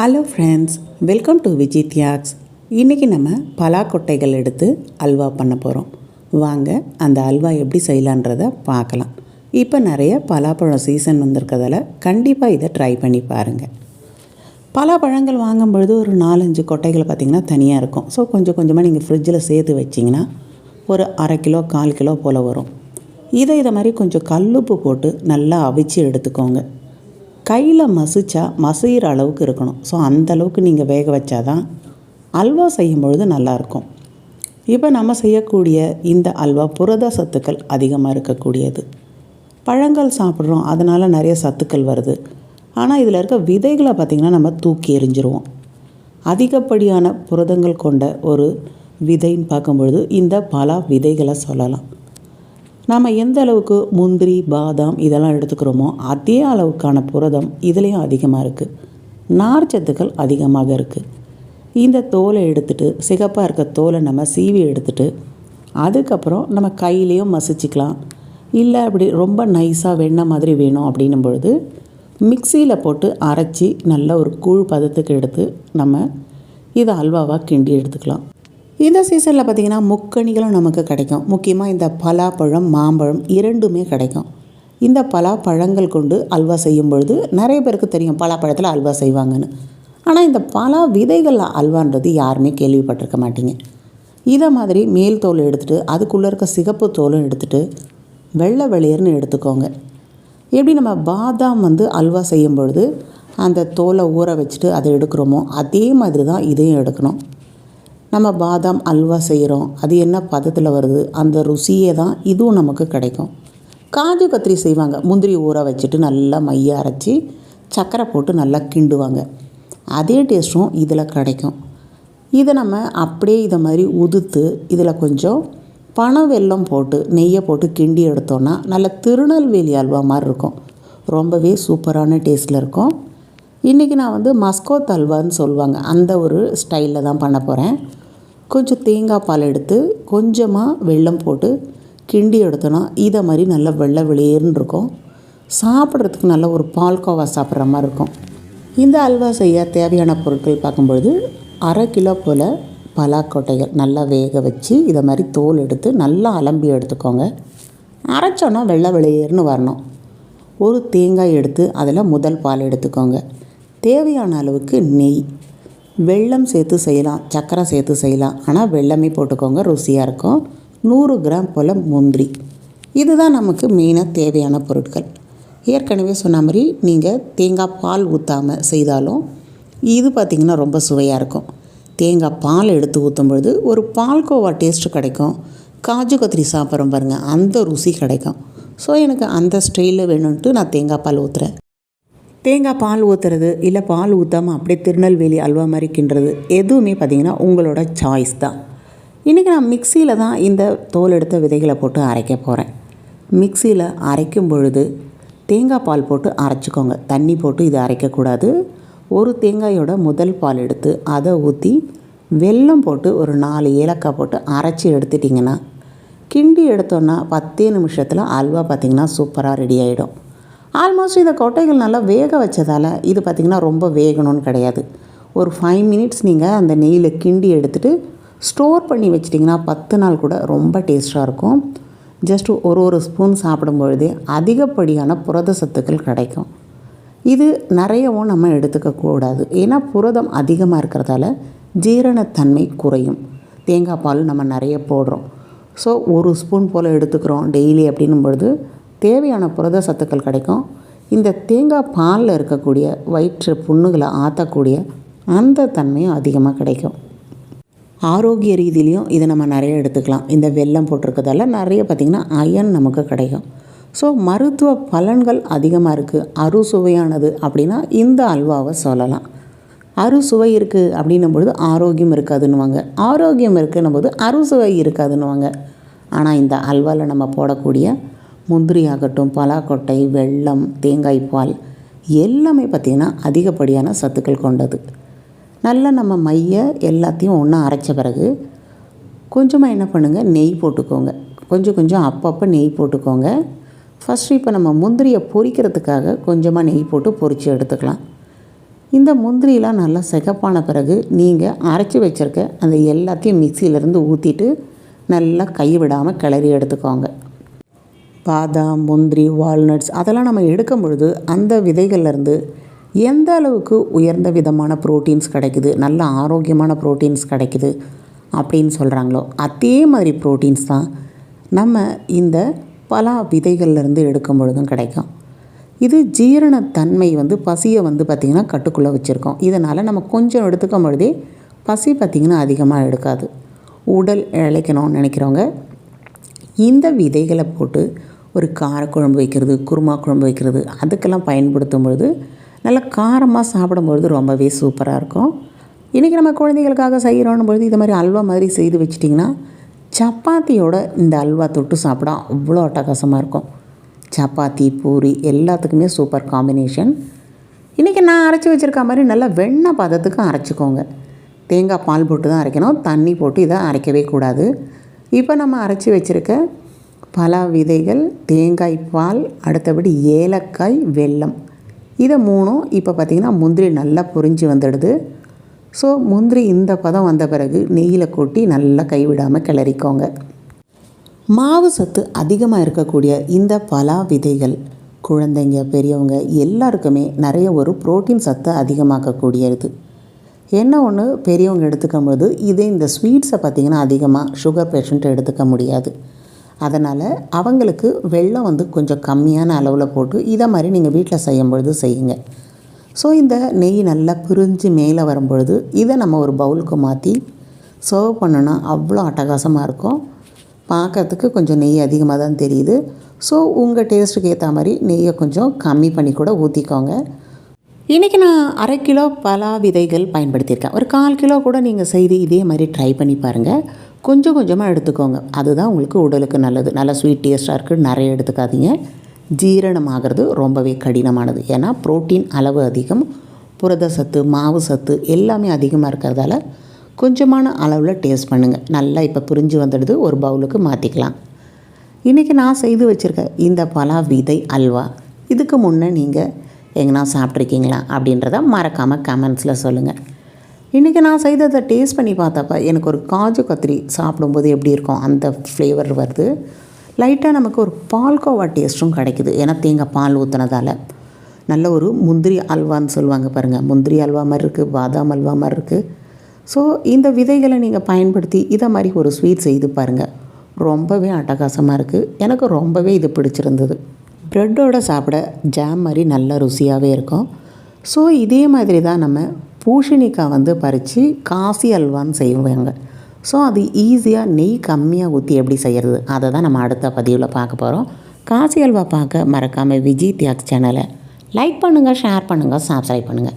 Hello friends welcome to Vijay Thiyags இன்றைக்கி நம்ம பலாக்கொட்டைகள் எடுத்து அல்வா பண்ண போகிறோம் வாங்க அந்த அல்வா எப்படி செய்யலான்றதை பார்க்கலாம். இப்போ நிறைய பலாப்பழம் சீசன் வந்திருக்கிறதால கண்டிப்பாக இதை ட்ரை பண்ணி பாருங்கள் பலாப்பழங்கள் வாங்கும் பொழுது ஒரு நாலஞ்சு கொட்டைகள் பார்த்திங்கன்னா தனியாக இருக்கும். ஸோ கொஞ்சம் கொஞ்சமாக நீங்கள் ஃப்ரிட்ஜில் சேர்த்து வச்சிங்கன்னா ஒரு அரை கிலோ கால் கிலோ போல் வரும். இதை இதை மாதிரி கொஞ்சம் கல்லுப்பு போட்டு நல்லா அவிச்சு எடுத்துக்கோங்க. கையில் மசிச்சா மசிகிற அளவுக்கு இருக்கணும். ஸோ அந்த அளவுக்கு நீங்கள் வேக வச்சாதான் அல்வா செய்யும் பொழுது நல்லாயிருக்கும். இப்போ நம்ம செய்யக்கூடிய இந்த அல்வா புரத சத்துக்கள் அதிகமாக இருக்கக்கூடியது. பழங்கள் சாப்பிட்றோம் அதனால் நிறைய சத்துக்கள் வருது. ஆனால் இதில் இருக்க விதைகளை பார்த்திங்கன்னா நம்ம தூக்கி எறிஞ்சிருவோம். அதிகப்படியான புரதங்கள் கொண்ட ஒரு விதைன்னு பார்க்கும்பொழுது இந்த பல விதைகளை சொல்லலாம். நாம் எந்த அளவுக்கு முந்திரி பாதாம் இதெல்லாம் எடுத்துக்கிறோமோ அதே அளவுக்கான புரதம் இதுலேயும் அதிகமாக இருக்குது நார்ச்சத்துக்கள் அதிகமாக இருக்குது இந்த தோலை எடுத்துட்டு சிகப்பாக இருக்க தோலை நம்ம சீவி எடுத்துட்டு அதுக்கப்புறம் நம்ம கையிலையும் மசிச்சுக்கலாம். இல்லை அப்படி ரொம்ப நைஸாக வெண்ணெய் மாதிரி வேணும் அப்படின்னும் பொழுது மிக்சியில் போட்டு அரைச்சி நல்ல ஒரு கூழ் பதத்துக்கு எடுத்து நம்ம இதை அல்வாவாக கிண்டி எடுத்துக்கலாம். இந்த சீசனில் பார்த்திங்கன்னா முக்கணிகளும் நமக்கு கிடைக்கும். முக்கியமாக இந்த பலாப்பழம் மாம்பழம் இரண்டுமே கிடைக்கும். இந்த பலாப்பழங்கள் கொண்டு அல்வா செய்யும் பொழுது நிறைய பேருக்கு தெரியும் பலாப்பழத்தில் அல்வா செய்வாங்கன்னு. ஆனால் இந்த பலா விதைகள் அல்வான்றது யாருமே கேள்விப்பட்டிருக்க மாட்டீங்க. இதை மாதிரி மேல் தோல் எடுத்துகிட்டு அதுக்குள்ளே இருக்க சிகப்பு தோலும் எடுத்துகிட்டு வெள்ளை வெளியர்னு எடுத்துக்கோங்க. எப்படி நம்ம பாதாம் வந்து அல்வா செய்யும் பொழுது அந்த தோலை ஊற வச்சுட்டு அதை எடுக்கிறோமோ அதே மாதிரி தான் இதையும் எடுக்கணும். நம்ம பாதாம் அல்வா செய்கிறோம். அது என்ன பதத்தில் வருது? அந்த ருசியே தான் இதுவும் நமக்கு கிடைக்கும். காஜு கத்திரி செய்வாங்க. முந்திரி ஊற வச்சுட்டு நல்லா மைய அரைச்சி சர்க்கரை போட்டு நல்லா கிண்டுவாங்க. அதே டேஸ்ட்டும் இதில் கிடைக்கும். இதை நம்ம அப்படியே இதை மாதிரி உதுத்து இதில் கொஞ்சம் பனை வெல்லம் போட்டு நெய்யை போட்டு கிண்டி எடுத்தோன்னா நல்ல திருநெல்வேலி அல்வா மாதிரி இருக்கும். ரொம்பவே சூப்பரான டேஸ்ட்டில் இருக்கும். இன்றைக்கி நான் வந்து மஸ்கோத் அல்வான்னு சொல்லுவாங்க. அந்த ஒரு ஸ்டைலில் தான் பண்ண போகிறேன் கொஞ்சம் தேங்காய் பால் எடுத்து கொஞ்சமாக வெள்ளம் போட்டு கிண்டி எடுத்தோன்னா இதை மாதிரி நல்லா வெள்ளை வெளியேறுன்னு இருக்கும். சாப்பிட்றதுக்கு நல்ல ஒரு பால்கோவா சாப்பிட்ற மாதிரி இருக்கும். இந்த அல்வா செய்ய தேவையான பொருட்கள் பார்க்கும்பொழுது அரை கிலோ போல் பலாக்கொட்டைகள் நல்லா வேக வச்சு இதை மாதிரி தோல் எடுத்து நல்லா அலம்பி எடுத்துக்கோங்க. அரைச்சோன்னா வெள்ளை வெளியேறுன்னு வரணும். ஒரு தேங்காய் எடுத்து அதில் முதல் பால் எடுத்துக்கோங்க. தேவையான அளவுக்கு நெய் வெள்ளம் சேர்த்து செய்யலாம் சர்க்கரை சேர்த்து செய்யலாம். ஆனால் வெல்லமே போட்டுக்கோங்க ருசியாக இருக்கும். நூறு கிராம் போல் முந்திரி. இதுதான் நமக்கு மெயினாக தேவையான பொருட்கள். ஏற்கனவே சொன்ன மாதிரி நீங்கள் தேங்காய் பால் ஊற்றாமல் செய்தாலும் இது பார்த்திங்கன்னா ரொம்ப சுவையாக இருக்கும். தேங்காய் பால் எடுத்து ஊற்றும் பொழுது ஒரு பால்கோவா டேஸ்ட்டு கிடைக்கும். காஜு கத்திரி சாப்பிட்றோம் பாருங்கள் அந்த ருசி கிடைக்கும். ஸோ எனக்கு அந்த ஸ்டைலில் வேணும்ன்ட்டு நான் தேங்காய் பால் ஊற்றுறேன் தேங்காய் பால் ஊற்றுறது இல்லை பால் ஊற்றாமல் அப்படியே திருநெல்வேலி அல்வா மாதிரி கிண்டுறது எதுவுமே பார்த்திங்கன்னா உங்களோட சாய்ஸ் தான். இன்றைக்கி நான் மிக்சியில் தான் இந்த தோல் எடுத்த விதைகளை போட்டு அரைக்க போகிறேன் மிக்சியில் அரைக்கும் பொழுது தேங்காய் பால் போட்டு அரைச்சிக்கோங்க. தண்ணி போட்டு இதை அரைக்கக்கூடாது ஒரு தேங்காயோட முதல் பால் எடுத்து அதை ஊற்றி வெல்லம் போட்டு ஒரு நாலு ஏலக்காய் போட்டு அரைச்சி எடுத்துட்டிங்கன்னா கிண்டி எடுத்தோன்னா பத்தே நிமிஷத்தில் அல்வா பார்த்திங்கன்னா சூப்பராக ரெடி ஆகிடும் ஆல்மோஸ்ட் இதை கொட்டைகள் நல்லா வேக வச்சதால் இது பார்த்திங்கன்னா ரொம்ப வேகணும்னு கிடையாது. ஒரு ஃபைவ் மினிட்ஸ் நீங்கள் அந்த நெய்யில் கிண்டி எடுத்துகிட்டு ஸ்டோர் பண்ணி வச்சிட்டிங்கன்னா பத்து நாள் கூட ரொம்ப டேஸ்ட்டாக இருக்கும். ஜஸ்ட் ஒரு ஒரு ஸ்பூன் சாப்பிடும்பொழுதே அதிகப்படியான புரத சத்துக்கள் கிடைக்கும். இது நிறையவும் நம்ம எடுத்துக்கக்கூடாது ஏன்னா புரதம் அதிகமாக இருக்கிறதால ஜீரணத்தன்மை குறையும். தேங்காய் பால் நம்ம நிறைய போடுறோம். ஸோ ஒரு ஸ்பூன் போல் எடுத்துக்கிறோம் டெய்லி அப்படின்னும் பொழுது தேவையான புரத சத்துக்கள் கிடைக்கும். இந்த தேங்காய் பாலில் இருக்கக்கூடிய வயிற்று புண்ணுகளை ஆற்றக்கூடிய அந்த தன்மையும் அதிகமாக கிடைக்கும். ஆரோக்கிய ரீதியிலையும் இதை நம்ம நிறைய எடுத்துக்கலாம். இந்த வெல்லம் போட்டிருக்கிறதால நிறைய பார்த்திங்கன்னா அயன் நமக்கு கிடைக்கும். ஸோ மருத்துவ பலன்கள் அதிகமாக இருக்குது அறுசுவையானது அப்படின்னா இந்த அல்வாவை சொல்லலாம். அறுசுவை இருக்குது அப்படின்னும் பொழுது ஆரோக்கியம் இருக்காதுன்னுவாங்க. ஆரோக்கியம் இருக்குன்னும் போது அறுசுவை இருக்காதுன்னுவாங்க. ஆனால் இந்த அல்வாவில் நம்ம போடக்கூடிய முந்திரி ஆகட்டும் பலாக்கொட்டை வெல்லம் தேங்காய் பால் எல்லாமே பார்த்திங்கன்னா அதிகப்படியான சத்துக்கள் கொண்டது. நல்லா நம்ம மைய எல்லாத்தையும் ஒன்றா அரைச்ச பிறகு கொஞ்சமாக என்ன பண்ணுங்கள் நெய் போட்டுக்கோங்க. கொஞ்சம் கொஞ்சம் அப்பப்போ நெய் போட்டுக்கோங்க. ஃபஸ்ட்டு இப்போ நம்ம முந்திரியை பொரிக்கிறதுக்காக கொஞ்சமாக நெய் போட்டு பொரித்து எடுத்துக்கலாம். இந்த முந்திரியெலாம் நல்லா சிகப்பான பிறகு நீங்கள் அரைச்சி வச்சுருக்க அந்த எல்லாத்தையும் மிக்சியிலேருந்து ஊற்றிட்டு நல்லா கை விடாமல் கிளறி எடுத்துக்கோங்க. பாதாம் முந்திரி வால்நட்ஸ் அதெல்லாம் நம்ம எடுக்கும் பொழுது அந்த விதைகள்லேருந்து எந்த அளவுக்கு உயர்ந்த விதமான ப்ரோட்டீன்ஸ் கிடைக்குது நல்ல ஆரோக்கியமான ப்ரோட்டீன்ஸ் கிடைக்குது அப்படின்னு சொல்கிறாங்களோ அதே மாதிரி ப்ரோட்டீன்ஸ் தான் நம்ம இந்த பலா விதைகள்லேருந்து எடுக்கும் பொழுதும் கிடைக்கும். இது ஜீரணத்தன்மை வந்து பசியை வந்து பார்த்திங்கன்னா கட்டுக்குள்ளே வச்சுருக்கோம். இதனால் நம்ம கொஞ்சம் எடுத்துக்கும் பொழுதே பசி பார்த்திங்கன்னா அதிகமாக எடுக்காது. உடல் இழைக்கணும்னு நினைக்கிறவங்க இந்த விதைகளை போட்டு ஒரு காரக்குழம்பு வைக்கிறது குருமா குழம்பு வைக்கிறது அதுக்கெல்லாம் பயன்படுத்தும் பொழுது நல்லா காரமாக சாப்பிடும்பொழுது ரொம்பவே சூப்பராக இருக்கும். இன்றைக்கி நம்ம குழந்தைகளுக்காக செய்கிறோன்னும் பொழுது இது மாதிரி அல்வா மாதிரி செய்து வச்சிட்டிங்கன்னா சப்பாத்தியோட இந்த அல்வா தொட்டு சாப்பிட அவ்வளோ அட்டகாசமாக இருக்கும். சப்பாத்தி பூரி எல்லாத்துக்குமே சூப்பர் காம்பினேஷன். இன்றைக்கி நான் அரைச்சி வச்சுருக்க மாதிரி நல்லா வெண்ணெய் பதத்துக்கு அரைச்சிக்கோங்க. தேங்காய் பால் போட்டு தான் அரைக்கணும் தண்ணி போட்டு இதை அரைக்கவே கூடாது. இப்போ நம்ம அரைச்சி வச்சுருக்க பலா விதைகள் தேங்காய் பால் அடுத்தபடி ஏலக்காய் வெல்லம். இதை மூணும் இப்போ பார்த்திங்கன்னா முந்திரி நல்லா பொறிஞ்சு வந்துடுது. ஸோ முந்திரி இந்த பதம் வந்த பிறகு நெய்யில் கொட்டி நல்லா கைவிடாமல் கிளறிக்கோங்க. மாவு சத்து அதிகமாக இருக்கக்கூடிய இந்த பலா விதைகள் குழந்தைங்க பெரியவங்க எல்லாருக்குமே நிறைய ஒரு புரோட்டீன் சத்தை அதிகமாக்கக்கூடியது. என்ன ஒன்று பெரியவங்க எடுத்துக்கும் போது இதே இந்த ஸ்வீட்ஸை பார்த்திங்கன்னா அதிகமாக சுகர் பேஷண்ட் எடுத்துக்க முடியாது. அதனால் அவங்களுக்கு வெள்ளம் வந்து கொஞ்சம் கம்மியான அளவில் போட்டு இதை மாதிரி நீங்கள் வீட்டில் செய்யும் பொழுது செய்யுங்க. ஸோ இந்த நெய் நல்லா பிரிஞ்சு மேலே வரும்பொழுது இதை நம்ம ஒரு பவுலுக்கு மாற்றி சர்வ் பண்ணோன்னா அவ்வளோ அட்டகாசமாக இருக்கும். பார்க்கறதுக்கு கொஞ்சம் நெய் அதிகமாக தான் தெரியுது. ஸோ உங்கள் டேஸ்ட்டுக்கு ஏற்ற மாதிரி நெய்யை கொஞ்சம் கம்மி பண்ணி கூட ஊற்றிக்கோங்க இன்றைக்கி நான் அரை கிலோ பலா விதைகள் பயன்படுத்தியிருக்கேன். ஒரு கால் கிலோ கூட நீங்கள் செய்து இதே மாதிரி ட்ரை பண்ணி பாருங்கள் கொஞ்சம் கொஞ்சமாக எடுத்துக்கோங்க. அதுதான் உங்களுக்கு உடலுக்கு நல்லது. நல்லா ஸ்வீட் டேஸ்ட்டாக இருக்குது நிறைய எடுத்துக்காதீங்க. ஜீரணமாகிறது ரொம்பவே கடினமானது. ஏன்னா ப்ரோட்டீன் அளவு அதிகம் புரத சத்து மாவு சத்து எல்லாமே அதிகமாக இருக்கிறதால கொஞ்சமான அளவில் டேஸ்ட் பண்ணுங்கள் நல்லா இப்போ புரிஞ்சு வந்துடுது. ஒரு பவுலுக்கு மாற்றிக்கலாம் இன்றைக்கி நான் செய்து வச்சுருக்கேன் இந்த பலா விதை அல்வா இதுக்கு முன்னே நீங்கள் எங்கன்னா சாப்பிட்ருக்கீங்களா அப்படின்றத மறக்காமல் கமெண்ட்ஸில் சொல்லுங்கள் இன்றைக்கி நான் செய்ததை டேஸ்ட் பண்ணி பார்த்தப்ப எனக்கு ஒரு காஜு கத்திரி சாப்பிடும்போது எப்படி இருக்கும்? அந்த ஃப்ளேவர் வருது. லைட்டாக நமக்கு ஒரு பால்கோவா டேஸ்ட்டும் கிடைக்குது. ஏன்னா தேங்காய் பால் ஊற்றுனதால் நல்ல ஒரு முந்திரி அல்வான்னு சொல்லுவாங்க பாருங்கள் முந்திரி அல்வா மாதிரி இருக்குது பாதாம் அல்வா மாதிரி இருக்குது ஸோ இந்த விதைகளை நீங்கள் பயன்படுத்தி இதை மாதிரி ஒரு ஸ்வீட் செய்து பாருங்கள் ரொம்பவே அட்டகாசமாக இருக்குது எனக்கு ரொம்பவே இது பிடிச்சிருந்தது. ப்ரெட்டோட சாப்பிட ஜாம் மாதிரி நல்ல ருசியாகவே இருக்கும். ஸோ இதே மாதிரி தான் நம்ம பூஷணிக்காய் வந்து பறித்து காசி அல்வான்னு செய்வாங்க. ஸோ அது ஈஸியாக நெய் கம்மியாக ஊற்றி எப்படி செய்கிறது அதை தான் நம்ம அடுத்த பதிவில் பார்க்க போகிறோம் காசி அல்வா பார்க்க மறக்காமல் விஜய் தியாக் சேனலை லைக் பண்ணுங்கள் ஷேர் பண்ணுங்கள் சப்ஸ்கிரைப் பண்ணுங்கள்